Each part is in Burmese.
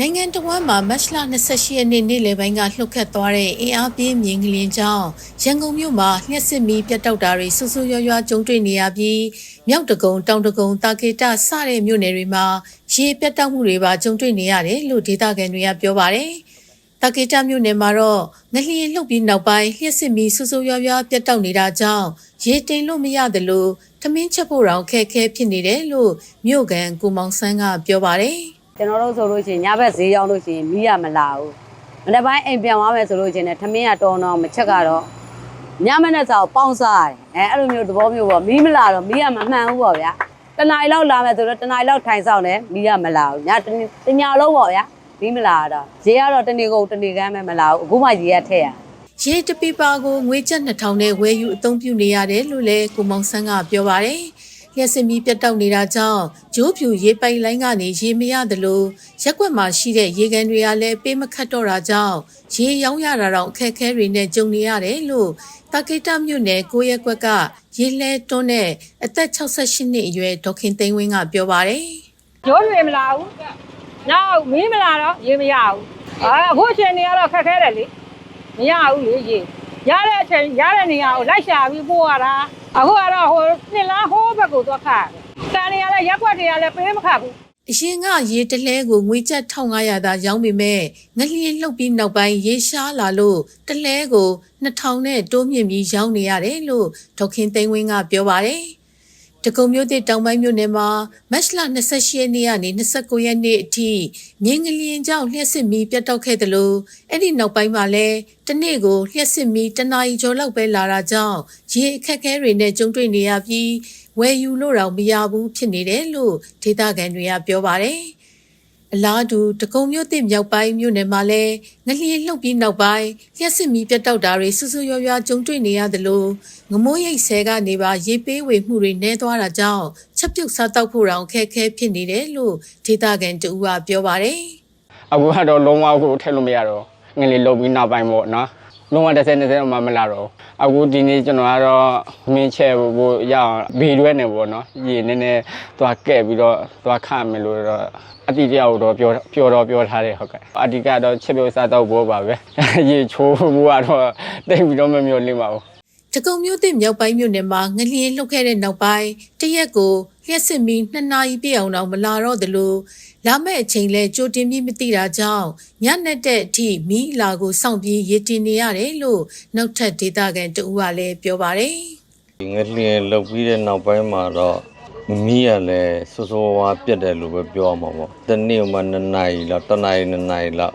နိုင်ငံတော်ဝန်မှာမတ်လ28ရက်နေ့နေ့လယ်ပိုင်းကလှုပ်ခတ်သွားတဲ့အင်အားပြင်းမြင်းကလင်းကြောင့်ရန်ကုန်မြို့မှာလျှက်စစ်မီးပြတ်တောက်တာတွေဆူဆူရွရွကြုံတွေ့နေရပြီးမြောက်တကုံတောင်တကုံတာကေတစတဲ့မြို့နယ်တွေမှာရေပြတ်တောက်မှုတွေပါကြုံတွေ့နေရတယ်လို့ဒေသခံတွေကပြောပါတယ်။တာကေတမြို့နယ်မှာတော့ငလျင်လှုပ်ပြီးနောက်ပိုင်းလျှက်စစ်မီးဆူဆူရွရွပြတ်တောက်နေတာကြောင့်ရေတိမ်လို့မရတယ်လို့ထမင်းချက်ဖို့တောင်ခက်ခဲဖြစ်နေတယ်လို့မြို့ကန်ကိုမောင်ဆန်းကပြောပါတယ်။ ကျွန်တော်တို့ဆိုလို့ရှိရင်ညဘက်ဈေးရောက်လို့ရှိရင်မီးရမလာဘူးမနေ့ပိုင်းအိမ်ပြန်သွားမယ်ဆိုလို့ရှိရင်လည်းထမင်းကတော်တော့မချက်ကတော့ညမနဲ့စာကိုပေါင်းစားရတယ်အဲအဲ့လိုမျိုးသဘောမျိုးပေါ့မီးမလာတော့မီးရမမှန်ဘူးပေါ့ဗျာတနားရီလောက်လာမယ်ဆိုတော့တနားရီလောက်ထိုင်ဆောင်တယ်မီးရမလာဘူးညတနေ့တညာလုံးပေါ့ဗျာမီးမလာတော့ဈေးကတော့တနေ့ကုန်တနေ့ကမ်းပဲမလာဘူးအခုမှရေရထည့်ရရေတပီပါကိုငွေကျပ်2000နဲ့ဝယ်ယူအသုံးပြုနေရတယ်လို့လည်းကိုမောင်ဆန်းကပြောပါတယ်။ လျှက်စင်မီပြတ်တောက်နေတာကြောင့်ဂျိုးဖြူရေပိုင်လိုင်းကနေရေမရသလိုရက်ွက်မှာရှိတဲ့ရေကန်တွေကလည်းပေးမခတ်တော့တာကြောင့်ရေရောင်းရတာတော့အခက်အခဲတွေနဲ့ကြုံနေရတယ်လို့တာကိတမြို့နယ်ကိုရက်ကွက်ကရေလဲတွန်းတဲ့အသက်68နှစ်အရွယ်ဒေါက်ခင်သိန်းဝင်းကပြောပါတယ်ရိုးရွေမလာဘူး။နောက်မီးမလာတော့ရေမရဘူး။အာအခုအချိန်နေကတော့ခက်ခဲတယ်လေ။မရဘူးလေရေ။ ရတဲ့အချိန်ရတဲ့နေရာကိုလိုက်ရှာပြီးပို့ရတာ။အခုကတော့ဟိုနှစ်လားဟိုးဘက်ကိုသွားခတ်ရတယ်။တန်နေရလဲရက်ွက်တွေကလည်းပေးမခတ်ဘူး။အရင်ကရေတလဲကိုငွေကျပ်1500သာရောင်းပေမဲ့ငလျင်လှုပ်ပြီးနောက်ပိုင်းရေရှားလာလို့တလဲကို2000နဲ့တိုးမြင့်ပြီးရောင်းနေရတယ်လို့ဒေါက်ခင်သိန်းဝင်းကပြောပါတယ်။ တကုံမျိုးတစ်တောင်ပိုင်းမြို့နယ်မှာမတ်လ28ရက်နေ့ကနေ29ရက်နေ့အထိမြင်းငလျင်ကြောင့်လျှက်စစ်မီးပြတ်တောက်ခဲ့တယ်လို့အဲ့ဒီနောက်ပိုင်းမှာလည်းတနေ့ကိုလျှက်စစ်မီးတနာရီကျော်လောက်ပဲလာတာကြောင့်ရေအခက်အခဲတွေနဲ့ကြုံတွေ့နေရပြီးဝယ်ယူလို့တော့မရဘူးဖြစ်နေတယ်လို့ဒေသခံတွေကပြောပါတယ်။ အလားတူတကုံမြို့တစ်မြောက်ပိုင်းမြို့နယ်မှာလည်းငလျင်လှုပ်ပြီးနောက်ပိုင်းလျှက်စစ်မီးပြတ်တောက်တာတွေဆူဆူရွရွကြုံတွေ့နေရတယ်လို့ငမိုးရိတ်ဆဲကနေပါရေပေးဝေမှုတွေနှဲသွားတာကြောင့်ချက်ပြုတ်စားတောက်ဖို့တောင်ခက်ခဲဖြစ်နေတယ်လို့ဒေသခံတူကပြောပါတယ်။အခုကတော့လုံးဝကိုထည့်လို့မရတော့ငလီလုံပြီးနောက်ပိုင်းပေါ့နော် လုံးဝတစ်ဆယ်နှစ်ဆယ်မှမလာတော့အခုဒီနေ့ကျွန်တော်ကတော့မင်းချဲဖို့ရအောင်ဘေးရွဲနေပေါ့နော်ရေနည်းနည်းသွားကဲ့ပြီးတော့သွားခမယ်လို့တော့အတိတရားကိုတော့ပြောပြောတော့ပြောထားတယ်ဟုတ်ကဲ့အဓိကတော့ချက်ပြုတ်စားတော့ဘောပါပဲရေချိုးဖို့ကတော့တိတ်ပြီးတော့မမျိုးလင်းပါဘူး တကုံမျိုးတစ်မြောက်ပိုင်းမြို့နယ်မှာငလျင်လှုပ်ခဲ့တဲ့နောက်ပိုင်းတရက်ကိုလျှက်စစ်မီနှစ်နာရီပြည့်အောင်တော့မလာတော့သလိုလာမဲ့အချိန်လဲကြိုတင်ပြီးမသိတာကြောင့်ညနေတဲ့အထိမီးအလာကိုစောင့်ပြီးရေတင်နေရတယ်လို့နောက်ထပ်ဒေသခံတူကလည်းပြောပါတယ်ဒီငလျင်လုတ်ပြီးတဲ့နောက်ပိုင်းမှာတော့မီးရလဲစိုးစိုးဝါးပြတ်တယ်လို့ပဲပြောရမှာပေါ့တနေ့မှ2နာရီလောက်1နာရီ2နာရီလောက်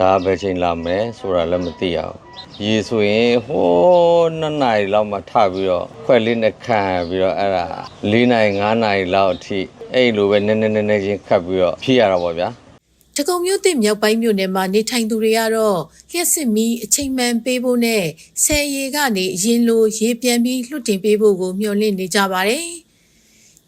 ဒါပဲချိန်လာမယ်ဆိုတာလည်းမသိရဘူးရေဆိုရင်ဟိုး2နာရီလောက်မှထပြီးတော့ခွက်လေးနဲ့ခံပြီးတော့အဲ့ဒါ4နာရီ5နာရီလောက်အထိအဲ့လိုပဲနည်းနည်းနည်းနည်းချင်းခတ်ပြီးတော့ဖြည့်ရတာပေါ့ဗျာတကုံမျိုးတစ်မြောက်ပိုင်းမြို့နယ်မှာနေထိုင်သူတွေကတော့လျှက်စစ်မီအချိန်မှန်ပေးဖို့နဲ့ဆယ်ရီကနေအရင်လိုရေပြန်ပြီးလွတ်တင်ပေးဖို့ကိုမျှော်လင့်နေကြပါတယ်။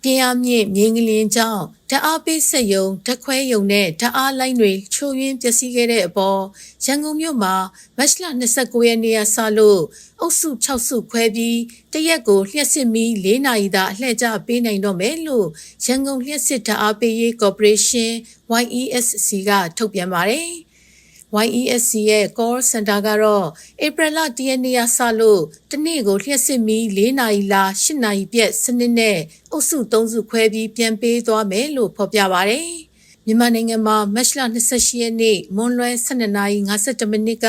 ပြင်းအားမြင့်မြင်းကလင်းကြောင့်ဓာတ်အားပေးစက်ယုံဓာတ်ခွဲယုံနဲ့ဓာတ်အားလိုင်းတွေချိုးယွင်းပျက်စီးခဲ့တဲ့အပေါ်ရန်ကုန်မြို့မှာမတ်လ29ရက်နေ့ကစလို့အုပ်စု6စုခွဲပြီးတရက်ကိုလျှက်စစ်မီ4နာရီသာအလှည့်ကျပေးနိုင်တော့မယ်လို့ရန်ကုန်လျှက်စစ်ဓာတ်အားပေးရေးကော်ပိုရေးရှင်း YESC ကထုတ်ပြန်ပါတယ်။ YESC ရဲ့ call center ကတော့ဧပြီလ10ရက်နေ့ကစလို့တနေ့ကိုလျှက်စစ်မီ4နာရီလာ8နာရီပြည့်စနစ်နဲ့အုပ်စု3စုခွဲပြီးပြန်ပေးသွားမယ်လို့ဖော်ပြပါတယ်။မြန်မာနိုင်ငံမှာမတ်လ28ရက်နေ့မွန်းလွဲ12:52မိနစ်က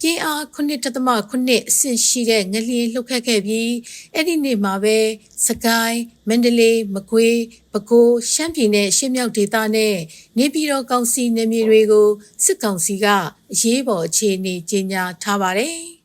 ပြင်းအား9.8အဆင့်ရှိတဲ့ငလျင်လှုပ်ခတ်ခဲ့ပြီးအဲ့ဒီနေ့မှာပဲစကိုင်းမန္တလေးမကွေးပဲခူးရှမ်းပြည်နယ်ရှေ့မြောက်ဒေသနဲ့နေပြည်တော်ကောင်စီနယ်မြေတွေကိုစစ်ကောင်စီကအရေးပေါ်အခြေအနေကြေညာထားပါတယ်